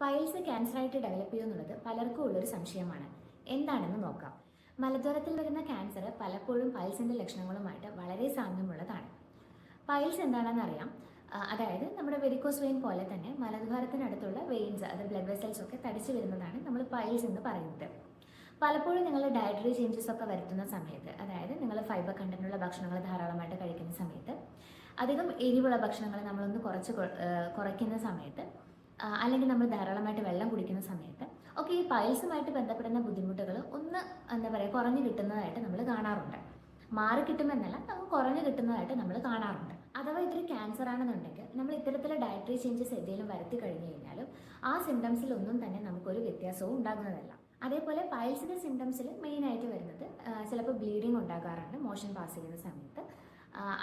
Piles ക്യാൻസറായിട്ട് develop ചെയ്യുമെന്നുള്ളത് പലർക്കും ഉള്ളൊരു സംശയമാണ്. എന്താണെന്ന് നോക്കാം. മലദ്വാരത്തിൽ വരുന്ന ക്യാൻസർ പലപ്പോഴും പൈൽസിന്റെ ലക്ഷണങ്ങളുമായിട്ട് വളരെ സാമ്യമുള്ളതാണ്. പൈൽസ് എന്താണെന്ന് അറിയാം. അതായത് നമ്മുടെ വെരിക്കോസ് വെയിൻ പോലെ തന്നെ മലദ്വാരത്തിനടുത്തുള്ള വെയിൻസ് അത് ബ്ലഡ് വെസൽസ് ഒക്കെ തടിച്ചു വരുന്നതാണ് നമ്മൾ പൈൽസ് എന്ന് പറയുന്നത്. പലപ്പോഴും നിങ്ങൾ ഡയറ്ററി ചേഞ്ചസ് ഒക്കെ വരുത്തുന്ന സമയത്ത് അതായത് നിങ്ങൾ ഫൈബർ കണ്ടന്റുള്ള ഭക്ഷണങ്ങൾ ധാരാളമായിട്ട് കഴിക്കുന്ന സമയത്ത് അധികം എരിവുള്ള ഭക്ഷണങ്ങൾ നമ്മളൊന്ന് കുറച്ച് കുറയ്ക്കുന്ന സമയത്ത് അല്ലെങ്കിൽ നമ്മൾ ധാരാളമായിട്ട് വെള്ളം കുടിക്കുന്ന സമയത്ത് ഒക്കെ ഈ പൈൽസുമായിട്ട് ബന്ധപ്പെടുന്ന ബുദ്ധിമുട്ടുകൾ ഒന്ന് എന്താ പറയുക കുറഞ്ഞു കിട്ടുന്നതായിട്ട് നമ്മൾ കാണാറുണ്ട്. മാറി കിട്ടുമെന്നല്ല നമുക്ക് കുറഞ്ഞു കിട്ടുന്നതായിട്ട് നമ്മൾ കാണാറുണ്ട്. അഥവാ ഇതൊരു ക്യാൻസർ ആണെന്നുണ്ടെങ്കിൽ നമ്മൾ ഇത്തരത്തിലെ ഡയറ്ററി ചേഞ്ചസ് എന്തെങ്കിലും വരുത്തി കഴിഞ്ഞു കഴിഞ്ഞാലും ആ സിംറ്റംസിൽ ഒന്നും തന്നെ നമുക്കൊരു വ്യത്യാസവും ഉണ്ടാകുന്നതല്ല. അതേപോലെ പൈൽസിന്റെ സിംറ്റംസിൽ മെയിനായിട്ട് വരുന്നത് ചിലപ്പോൾ ബ്ലീഡിങ് ഉണ്ടാകാറുണ്ട് മോഷൻ പാസ് ചെയ്യുന്ന സമയത്ത്.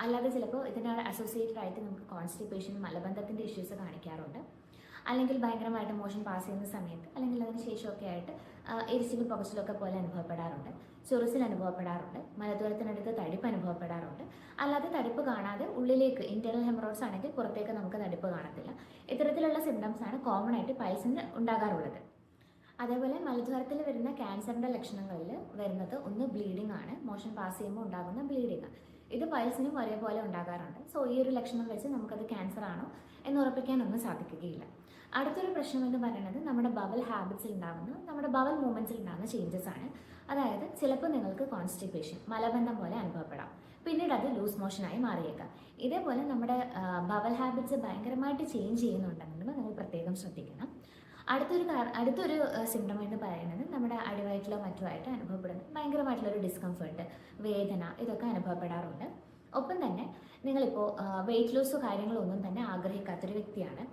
അല്ലാതെ ചിലപ്പോൾ ഇതിനോട് അസോസിയേറ്റഡ് ആയിട്ട് നമുക്ക് കോൺസ്റ്റിപ്പേഷൻ മലബന്ധത്തിന്റെ ഇഷ്യൂസ് കാണിക്കാറുണ്ട്. അല്ലെങ്കിൽ ഭയങ്കരമായിട്ട് മോഷൻ പാസ് ചെയ്യുന്ന സമയത്ത് അല്ലെങ്കിൽ അതിന് ശേഷമൊക്കെ ആയിട്ട് എരിച്ചിലും പുകച്ചിലൊക്കെ പോലെ അനുഭവപ്പെടാറുണ്ട്. ചൊറിച്ചിൽ അനുഭവപ്പെടാറുണ്ട്. മലദ്വാരത്തിനടുത്ത് തടിപ്പ് അനുഭവപ്പെടാറുണ്ട്. അല്ലാതെ തടിപ്പ് കാണാതെ ഉള്ളിലേക്ക് ഇന്റേണൽ ഹെമറോഡ്സ് ആണെങ്കിൽ പുറത്തേക്ക് നമുക്ക് തടിപ്പ് കാണത്തില്ല. ഇത്തരത്തിലുള്ള സിംറ്റംസ് ആണ് കോമൺ ആയിട്ട് പൈൽസിന് ഉണ്ടാകാറുള്ളത്. അതേപോലെ മലദ്വാരത്തിൽ വരുന്ന ക്യാൻസറിന്റെ ലക്ഷണങ്ങളിൽ വരുന്നത് ഒന്ന് ബ്ലീഡിംഗ് ആണ്. മോഷൻ പാസ് ചെയ്യുമ്പോൾ ഉണ്ടാകുന്ന ബ്ലീഡിംഗ് ഇത് പൈൽസിനും ഒരേപോലെ ഉണ്ടാകാറുണ്ട്. സോ ഈ ഒരു ലക്ഷണം വെച്ച് നമുക്കത് ക്യാൻസർ ആണോ എന്ന് ഉറപ്പിക്കാനൊന്നും സാധിക്കുകയില്ല. അടുത്തൊരു പ്രശ്നം എന്ന് പറയുന്നത് നമ്മുടെ ബവൽ ഹാബിറ്റ്സിൽ ഉണ്ടാകുന്ന നമ്മുടെ ബവൽ മൂവ്മെന്റ്സിൽ ഉണ്ടാകുന്ന ചേഞ്ചസ് ആണ്. അതായത് ചിലപ്പോൾ നിങ്ങൾക്ക് കോൺസ്റ്റിപ്പേഷൻ മലബന്ധം പോലെ അനുഭവപ്പെടാം. പിന്നീട് അത് ലൂസ് മോഷനായി മാറിയേക്കാം. ഇതേപോലെ നമ്മുടെ ബവൽ ഹാബിറ്റ്സ് ഭയങ്കരമായിട്ട് ചേഞ്ച് ചെയ്യുന്നുണ്ടെന്നുണ്ടെങ്കിൽ നിങ്ങൾ പ്രത്യേകം ശ്രദ്ധിക്കണം. അടുത്തൊരു അടുത്തൊരു സിംറ്റം എന്ന് പറയുന്നത് നമ്മുടെ അടിവയറ്റിലോ മറ്റുമായിട്ട് അനുഭവപ്പെടുന്ന ഭയങ്കരമായിട്ടുള്ളൊരു ഡിസ്കംഫേർട്ട് വേദന ഇതൊക്കെ അനുഭവപ്പെടാറുണ്ട്. ഒപ്പം തന്നെ നിങ്ങളിപ്പോൾ വെയിറ്റ് ലോസോ കാര്യങ്ങളോ ഒന്നും തന്നെ ആഗ്രഹിക്കാത്തൊരു വ്യക്തിയാണ്.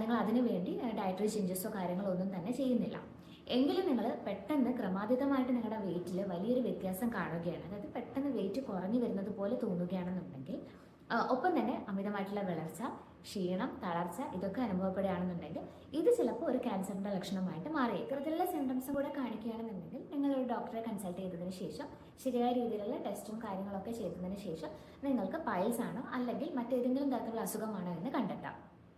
നിങ്ങൾ അതിനു വേണ്ടി ഡയറ്ററി ചേഞ്ചസോ കാര്യങ്ങളോ ഒന്നും തന്നെ ചെയ്യുന്നില്ല. എങ്കിലും നിങ്ങൾ പെട്ടെന്ന് ക്രമാതീതമായിട്ട് നിങ്ങളുടെ വെയിറ്റിൽ വലിയൊരു വ്യത്യാസം കാണുകയാണ്. അതായത് പെട്ടെന്ന് വെയിറ്റ് കുറഞ്ഞു വരുന്നത് പോലെ തോന്നുകയാണെന്നുണ്ടെങ്കിൽ ഒപ്പം തന്നെ അമിതമായിട്ടുള്ള വിളർച്ച ക്ഷീണം തളർച്ച ഇതൊക്കെ അനുഭവപ്പെടുകയാണെന്നുണ്ടെങ്കിൽ ഇത് ചിലപ്പോൾ ഒരു ക്യാൻസറിന്റെ ലക്ഷണമായിട്ട് മാറി. ഇത്തരത്തിലുള്ള സിംറ്റംസും കൂടെ കാണിക്കുകയാണെന്നുണ്ടെങ്കിൽ നിങ്ങൾ ഒരു ഡോക്ടറെ കൺസൾട്ട് ചെയ്തതിന് ശേഷം ശരിയായ രീതിയിലുള്ള ടെസ്റ്റും കാര്യങ്ങളൊക്കെ ചെയ്തതിന് ശേഷം നിങ്ങൾക്ക് പൈൽസ് ആണോ അല്ലെങ്കിൽ മറ്റേതെങ്കിലും തരത്തിലുള്ള അസുഖമാണോ എന്ന് കണ്ടെത്താം.